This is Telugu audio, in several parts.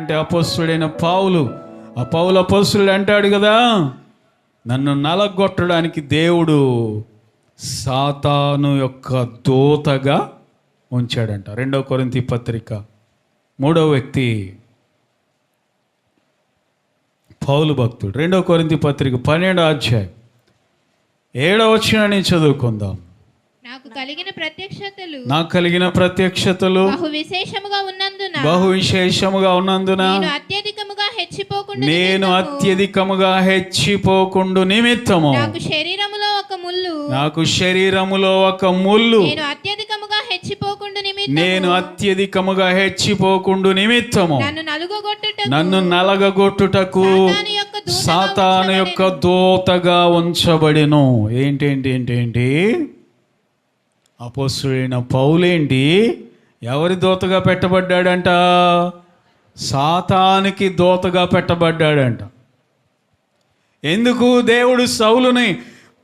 ఎవరంటే అపోస్తుడైన పావులు ఆ పౌలు అపోస్తుడు అంటాడు కదా నన్ను నలగొట్టడానికి దేవుడు సాతాను యొక్క దూతగా ఉంచాడంట. రెండవ కొరింతి పత్రిక. మూడో వ్యక్తి పౌలు భక్తుడు. రెండవ కొరింతి పత్రిక పన్నెండో అధ్యాయం. ఏడో వచ్చిన చదువుకుందాం. నాకు కలిగిన ప్రత్యక్షతలు నాకు కలిగిన ప్రత్యక్షతలు బహు విశేషముగా ఉన్నందున బహు విశేషముగా ఉన్నందున నేను అత్యధికముగా హెచ్చిపోకుండా నేను అత్యధికముగా హెచ్చిపోకుండు నిమిత్తము. నాకు శరీరములో ఒక ముళ్ళు. నాకు శరీరములో ఒక ముళ్ళు. నేను అత్యధికముగా హెచ్చిపోకుండా నిమిత్తం నేను అత్యధికముగా హెచ్చిపోకుండు నిమిత్తము. నన్ను నలుగొట్టుట నన్ను నలగగొట్టుటకు సాతాను యొక్క దూతగా సాతాను యొక్క దూతగా ఉంచబడిను. ఏంటేంటి అపోసుడైన పౌలేంటి? ఎవరి దోతగా పెట్టబడ్డాడంట? సాతానికి దోతగా పెట్టబడ్డాడంట. ఎందుకు దేవుడు సౌలుని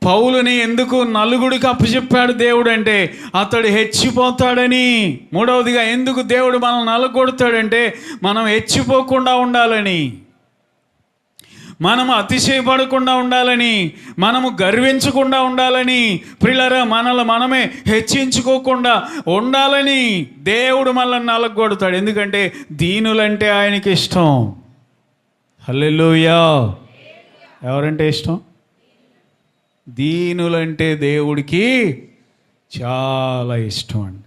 పౌలుని ఎందుకు నలుగుడికి అప్పచెప్పాడు దేవుడు అంటే అతడు హెచ్చిపోతాడని. మూడవదిగా ఎందుకు దేవుడు మనం నలుగొడతాడంటే మనం హెచ్చిపోకుండా ఉండాలని. మనము అతిశయపడకుండా ఉండాలని మనము గర్వించకుండా ఉండాలని ప్రిలరా మనల్ని మనమే హెచ్చించుకోకుండా ఉండాలని దేవుడు మనల్ని నలగొడతాడు. ఎందుకంటే దీనులంటే ఆయనకి ఇష్టం. హల్లెలూయా. ఎవరంటే ఇష్టం? దీనులంటే దేవుడికి చాలా ఇష్టం అండి.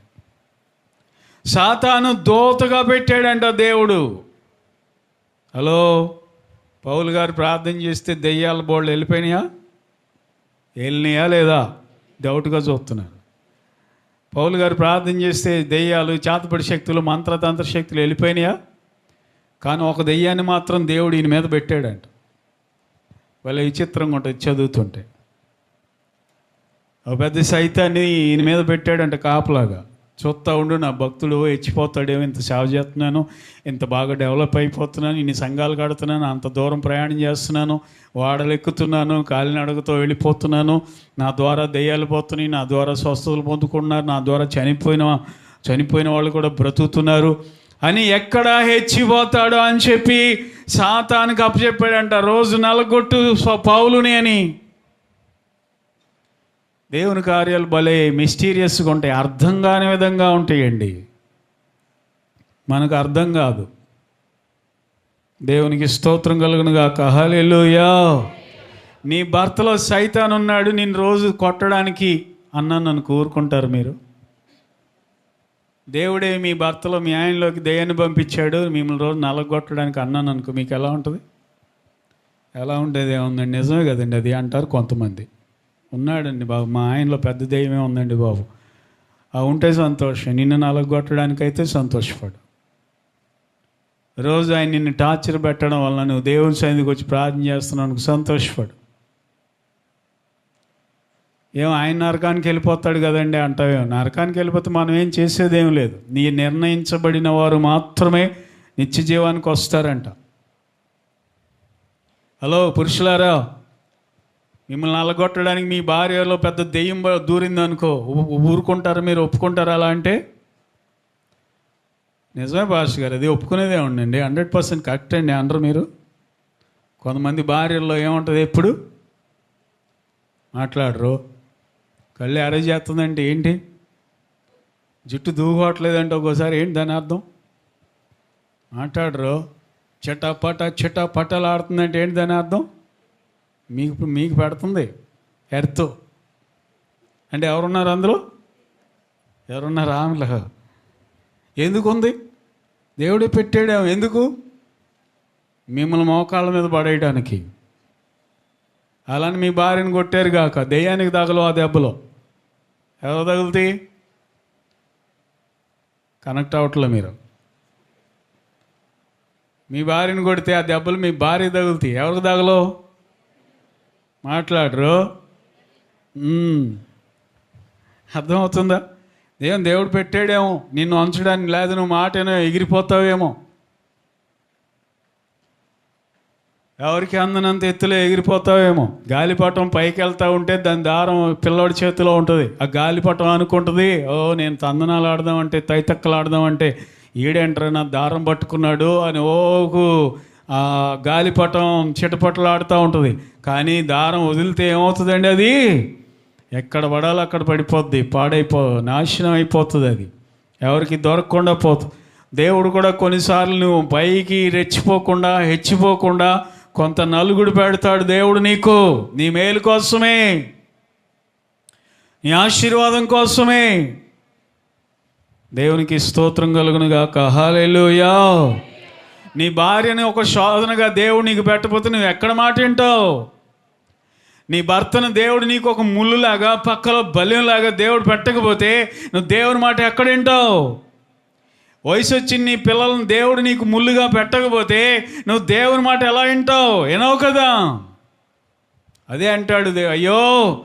సాతాను దోతగా పెట్టాడంట దేవుడు. హలో? పౌలు గారు ప్రార్థన చేస్తే దెయ్యాల బోళ్ళు వెళ్ళిపోయినాయా? వెళ్ళినాయా లేదా? డౌట్గా చూస్తున్నాను. పౌలు గారు ప్రార్థన చేస్తే దెయ్యాలు చేతపడి శక్తులు మంత్రతంత్ర శక్తులు వెళ్ళిపోయినాయా? కానీ ఒక దెయ్యాన్ని మాత్రం దేవుడు ఈయన మీద పెట్టాడంట. వాళ్ళ విచిత్రంగా ఉంటుంది చదువుతుంటే. ఒక పెద్ద సైతాన్ని ఈయన మీద పెట్టాడంట కాపలాగా. చూస్తా ఉండు నా భక్తుడు హెచ్చిపోతాడేమో ఇంత సేవ చేస్తున్నాను ఇంత బాగా డెవలప్ అయిపోతున్నాను ఇన్ని సంఘాలు కడుతున్నాను అంత దూరం ప్రయాణం చేస్తున్నాను వాడలెక్కుతున్నాను కాలినడగతో వెళ్ళిపోతున్నాను నా ద్వారా దెయ్యాలు పోతున్నాయి నా ద్వారా స్వస్థతలు పొందుకుంటున్నారు నా ద్వారా చనిపోయిన చనిపోయిన వాళ్ళు కూడా బ్రతుకుతున్నారు అని ఎక్కడ హెచ్చిపోతాడు అని చెప్పి సాతానికి అప్పచెప్పాడంట. రోజు నలగొట్టు పౌలుని అని. దేవుని కార్యాలు భలే మిస్టీరియస్గా ఉంటాయి అర్థం కాని విధంగా ఉంటాయండి. మనకు అర్థం కాదు. దేవునికి స్తోత్రం కలుగునుగా గాక. నీ భర్తలో సైతాన్ ఉన్నాడు నేను రోజు కొట్టడానికి అన్న నన్ను కోరుకుంటారు మీరు. దేవుడే మీ భర్తలో మీ ఆయనలోకి దయ్యాన్ని పంపించాడు మిమ్మల్ని రోజు నలగొట్టడానికి అన్నాను అనుకో మీకు ఎలా ఉంటుంది? ఎలా ఉండేది ఏముందండి? నిజమే కదండి అది అంటారు కొంతమంది. ఉన్నాడండి బాబు. మా ఆయనలో పెద్ద దెయ్యమే ఉందండి బాబు. ఆ ఉంటే సంతోషం. నిన్ను నలగొట్టడానికైతే సంతోషపడు. రోజు ఆయన నిన్ను టార్చర్ పెట్టడం వల్ల నువ్వు దేవుని సన్నిధికి వచ్చి ప్రార్థన చేస్తున్నావు సంతోషపడు. ఏం ఆయన నరకానికి వెళ్ళిపోతాడు కదండి అంటావేమో. నరకానికి వెళ్ళిపోతే మనం ఏం చేసేదేం లేదు. నీ నిర్ణయించబడిన వారు మాత్రమే నిత్య జీవానికి వస్తారంట. హలో పురుషులారా? మిమ్మల్ని నల్లగొట్టడానికి మీ భార్యలో పెద్ద దెయ్యం దూరింది అనుకో ఊరుకుంటారా మీరు? ఒప్పుకుంటారా అలా అంటే? నిజమే భాష గారు అది ఒప్పుకునేదే ఉండండి. హండ్రెడ్ పర్సెంట్ కరెక్ట్ అండి. అనరు మీరు? కొంతమంది భార్యల్లో ఏముంటుంది ఎప్పుడు? మాట్లాడరు. కళ్ళు అరేంజ్ చేస్తుందంటే ఏంటి? జుట్టు దూకోవట్లేదంటే ఒక్కోసారి ఏంటి దాని అర్థం? మాట్లాడరు. చటాపట చటాపటలు ఆడుతుందంటే ఏంటి దాని అర్థం? మీకు మీకు పెడుతుంది. ఎర్త్. అంటే ఎవరున్నారు అందులో? ఎవరున్నారు ఆమెల? ఎందుకు ఉంది దేవుడే పెట్టాడేమో ఎందుకు? మిమ్మల్ని మోకాళ్ళ మీద పడేయడానికి అలాని మీ భార్యను కొట్టారు కాక దెయ్యానికి తగలు ఆ దెబ్బలో. ఎవరు తగులుతాయి? కనెక్ట్ అవట్లే మీరు. మీ భార్యను కొడితే ఆ దెబ్బలు మీ భార్య తగులుతాయి. ఎవరికి తగలో మాట్లాడరు. అర్థమవుతుందా? ఏం దేవుడు పెట్టాడేమో. నిన్ను అంచడానికి లేదు నువ్వు మాటేనో ఎగిరిపోతావేమో. ఎవరికి అందనంత ఎత్తులో ఎగిరిపోతావేమో? గాలిపటం పైకి వెళ్తా ఉంటే దాని దారం పిల్లోడి చేతిలో ఉంటుంది. ఆ గాలిపటం అనుకుంటుంది ఓ నేను తందనాలు ఆడదామంటే తైతక్కలు ఆడదామంటే ఈడేంట్రైనా దారం పట్టుకున్నాడు అని ఓకు గాలిపటం చిటపటలాడుతూ ఉంటుంది. కానీ దారం వదిలితే ఏమవుతుందండి అది? ఎక్కడ పడాలో అక్కడ పడిపోద్ది. పాడైపో నాశనం అయిపోతుంది అది. ఎవరికి దొరకకుండా పోతుంది దేవుడు కూడా కొన్నిసార్లు నువ్వు పైకి రెచ్చిపోకుండా హెచ్చిపోకుండా కొంత నలుగుడు పెడతాడు దేవుడు నీకు. నీ మేలు కోసమే. నీ ఆశీర్వాదం కోసమే. దేవునికి స్తోత్రం కలుగునుగా కహాలెలుయా నీ భార్యని ఒక శోధనగా దేవుడు నీకు పెట్టకపోతే నువ్వు ఎక్కడ మాట వింటావు? నీ భర్తను దేవుడు నీకు ఒక ముళ్ళులాగా పక్కలో బల్యంలాగా దేవుడు పెట్టకపోతే నువ్వు దేవుని మాట ఎక్కడ వింటావు? వయసు వచ్చి నీ పిల్లలను దేవుడు నీకు ముళ్ళుగా పెట్టకపోతే నువ్వు దేవుని మాట ఎలా వింటావు? వినవు కదా? అదే అంటాడు అయ్యో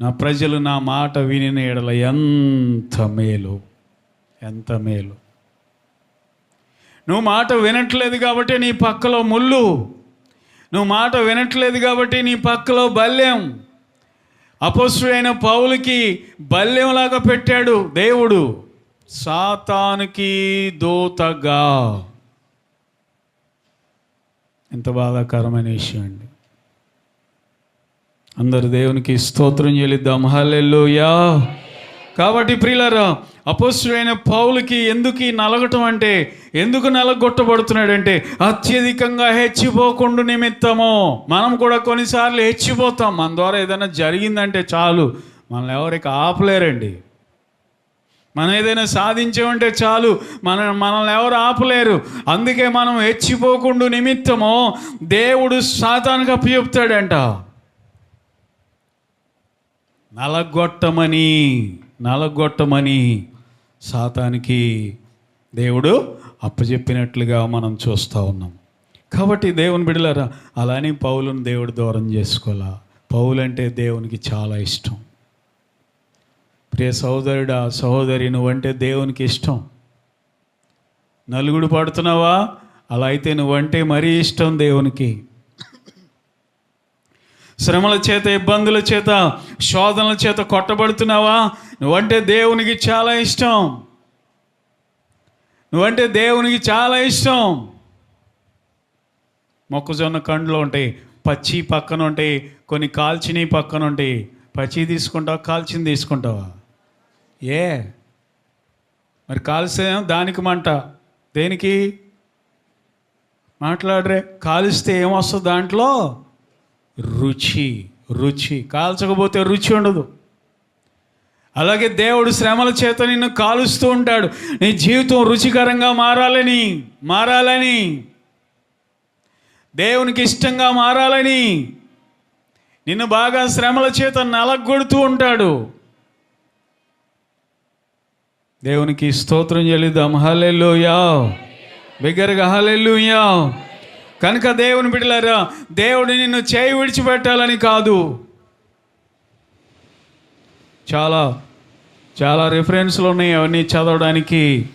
నా ప్రజలు నా మాట వినిన ఎడల ఎంత మేలు ఎంత మేలు. నువ్వు మాట వినట్లేదు కాబట్టి నీ పక్కలో ముళ్ళు. నువ్వు మాట వినట్లేదు కాబట్టి నీ పక్కలో బల్యం అపస్సుడైన పౌలుకి బల్యంలాగా పెట్టాడు దేవుడు. సాతానికి దూతగా. ఎంత బాధాకరమైన విషయం అండి. అందరు దేవునికి స్తోత్రం చెల్లిద్దాం. హల్లెలూయా. కాబట్టి ప్రియులరా అపోస్తుడైన పౌలుకి ఎందుకు నలగటం అంటే ఎందుకు నలగొట్టబడుతున్నాడంటే అత్యధికంగా హెచ్చిపోకుండా నిమిత్తము. మనం కూడా కొన్నిసార్లు హెచ్చిపోతాం. మన ద్వారా ఏదైనా జరిగిందంటే చాలు. మనల్ని ఎవరికి ఆపలేరండి. మనం ఏదైనా సాధించామంటే చాలు. మన మనల్ని ఎవరు ఆపలేరు. అందుకే మనం హెచ్చిపోకుండా నిమిత్తము దేవుడు సాతానికి అప్పచెప్తాడంట. నలగొట్టమని. నలగొట్టమని సాతానికి దేవుడు అప్పచెప్పినట్లుగా మనం చూస్తూ ఉన్నాం. కాబట్టి దేవుని బిడలారా అలానే పౌలను దేవుడు దూరం చేసుకోవాలా? పౌలు అంటే దేవునికి చాలా ఇష్టం. ప్రియ సహోదరుడా సహోదరి నువ్వంటే దేవునికి ఇష్టం. నలుగుడు పడుతున్నావా? అలా అయితే నువ్వంటే మరీ ఇష్టం దేవునికి. శ్రమల చేత ఇబ్బందుల చేత శోధనల చేత కొట్టబడుతున్నావా? నువ్వంటే దేవునికి చాలా ఇష్టం. నువ్వంటే దేవునికి చాలా ఇష్టం. మొక్కజొన్న కండ్లు ఉంటాయి పచ్చి పక్కన ఉంటాయి కొన్ని కాల్చినవి పక్కన ఉంటాయి. పచ్చి తీసుకుంటావా కాల్చిన తీసుకుంటావా? ఏ? మరి కాల్స్తే దానికి మంట. దేనికి? మాట్లాడరే కాలిస్తే ఏమొస్తుంది దాంట్లో? రుచి రుచి. కాల్చకపోతే రుచి ఉండదు. అలాగే దేవుడు శ్రమల చేత నిన్ను కాలుస్తూ ఉంటాడు. నీ జీవితం రుచికరంగా మారాలని మారాలని. దేవునికి ఇష్టంగా మారాలని. నిన్ను బాగా శ్రమల చేత నలగొడుతూ ఉంటాడు. దేవునికి స్తోత్రం చెల్లిద్దాం. హల్లెలూయా. బిగ్గరగా హల్లెలూయా. కనుక దేవుని బిడ్డలారా దేవుడు నిన్ను చేయి విడిచిపెట్టాలని కాదు. చాలా చాలా రిఫరెన్స్లు ఉన్నాయి అవన్నీ చదవడానికి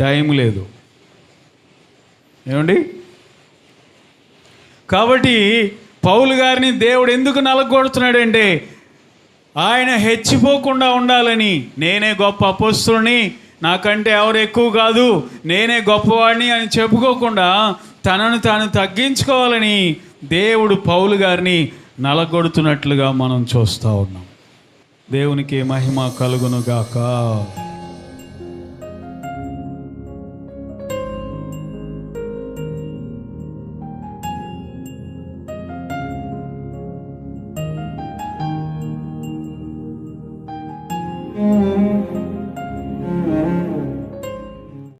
టైం లేదు. ఏమండి? కాబట్టి పౌలు గారిని దేవుడు ఎందుకు నలగొడుతున్నాడంటే ఆయన హెచ్చిపోకుండా ఉండాలని నేనే గొప్ప అపోస్తుని నాకంటే ఎవరు ఎక్కువ కాదు నేనే గొప్పవాడిని అని చెప్పుకోకుండా తనను తాను తగ్గించుకోవాలని దేవుడు పౌలు గారిని నలగొడుతున్నట్లుగా మనం చూస్తూ ఉన్నాం. దేవునికి మహిమ కలుగునుగాక.